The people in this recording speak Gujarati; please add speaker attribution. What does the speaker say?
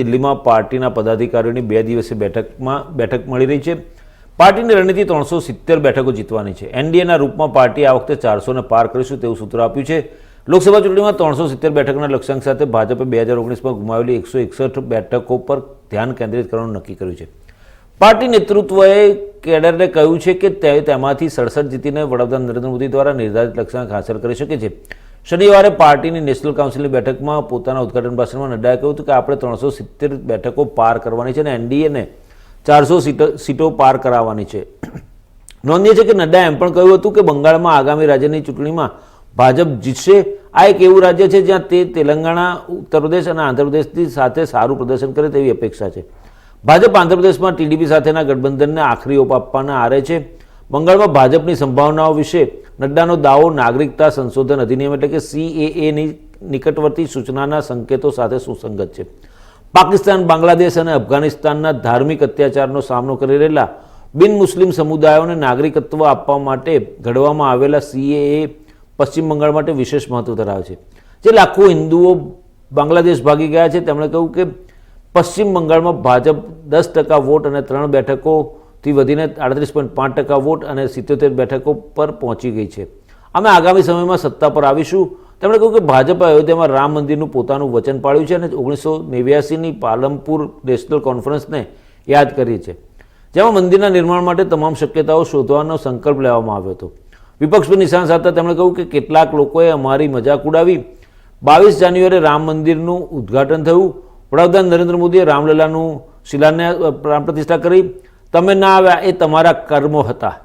Speaker 1: દિલ્હીમાં પાર્ટીના પદાધિકારીઓની બે દિવસીય બેઠકમાં બેઠક મળી રહી છે. પાર્ટીની રણનીતિ ત્રણસો સિત્તેર બેઠકો જીતવાની છે. એનડીએના રૂપમાં પાર્ટી આ વખતે ચારસોને પાર કરીશું તેવું સૂત્ર આપ્યું છે. લોકસભા ચૂંટણીમાં ત્રણસો સિત્તેર બેઠકના લક્ષ્યાંક સાથે ભાજપે બે હજાર ઓગણીસમાં ગુમાવેલી એકસો એકસઠ બેઠકો પર ધ્યાન કેન્દ્રિત કરવાનું નક્કી કર્યું છે. પાર્ટી નેતૃત્વએ કેડરને કહ્યું છે કે તે તેમાંથી સડસઠ જીતીને વડાપ્રધાન નરેન્દ્ર મોદી દ્વારા નિર્ધારિત લક્ષ્યાંક હાંસલ કરી શકે છે. શનિવારે પાર્ટીની નેશનલ કાઉન્સિલની બેઠકમાં પોતાના ઉદઘાટન ભાષણમાં નડ્ડાએ કહ્યું હતું કે આપણે ત્રણસો સિત્તેર બેઠકો પાર કરવાની છે અને એનડીએને ચારસો સીટો પાર કરાવવાની છે. નોંધનીય છે કે નડ્ડાએ એમ પણ કહ્યું હતું કે બંગાળમાં આગામી રાજ્યની ચૂંટણીમાં ભાજપ જીતશે. આ એક એવું રાજ્ય છે જ્યાં તે તેલંગાણા, ઉત્તર પ્રદેશ અને આંધ્રપ્રદેશની સાથે સારું પ્રદર્શન કરે તેવી અપેક્ષા છે. ભાજપ આંધ્રપ્રદેશમાં ટીડીપી સાથેના ગઠબંધનને આખરી ઓપ આપવાના આરે છે. બંગાળમાં ભાજપની સંભાવનાઓ વિશે નડ્ડાનો દાવો નાગરિકતા સંશોધન અધિનિયમ એટલે કે સીએએની નિકટવર્તી સૂચનાના સંકેતો સાથે સુસંગત છે. પાકિસ્તાન, બાંગ્લાદેશ અને અફઘાનિસ્તાનના ધાર્મિક અત્યાચારનો સામનો કરી રહેલા બિન મુસ્લિમ સમુદાયોને નાગરિકત્વ આપવા માટે ઘડવામાં આવેલા સીએએ પશ્ચિમ બંગાળ માટે વિશેષ મહત્વ ધરાવે છે. જે લાખો હિન્દુઓ બાંગ્લાદેશ ભાગી ગયા છે. તેમણે કહ્યું કે પશ્ચિમ બંગાળમાં ભાજપ દસ ટકા વોટ અને ત્રણ બેઠકોથી વધીને આડત્રીસ પોઈન્ટ પાંચ ટકા વોટ અને સિત્યોતેર બેઠકો પર પહોંચી ગઈ છે. અમે આગામી સમયમાં સત્તા પર આવીશું. તેમણે કહ્યું કે ભાજપે અયોધ્યામાં રામ મંદિરનું પોતાનું વચન પાળ્યું છે અને ઓગણીસો નેવ્યાસીની પાલમપુર નેશનલ કોન્ફરન્સને યાદ કરી છે જેમાં મંદિરના નિર્માણ માટે તમામ શક્યતાઓ શોધવાનો સંકલ્પ લેવામાં આવ્યો હતો. વિપક્ષ પર નિશાન સાધતા તેમણે કહ્યું કે કેટલાક લોકોએ અમારી મજાક ઉડાવી. બાવીસ જાન્યુઆરીએ રામ મંદિરનું ઉદ્ઘાટન થયું. વડાપ્રધાન નરેન્દ્ર મોદીએ રામલલાનું શિલાન્યાસ પ્રાણ પ્રતિષ્ઠા કરી. તમે ના આવ્યા એ તમારા કર્મો હતા.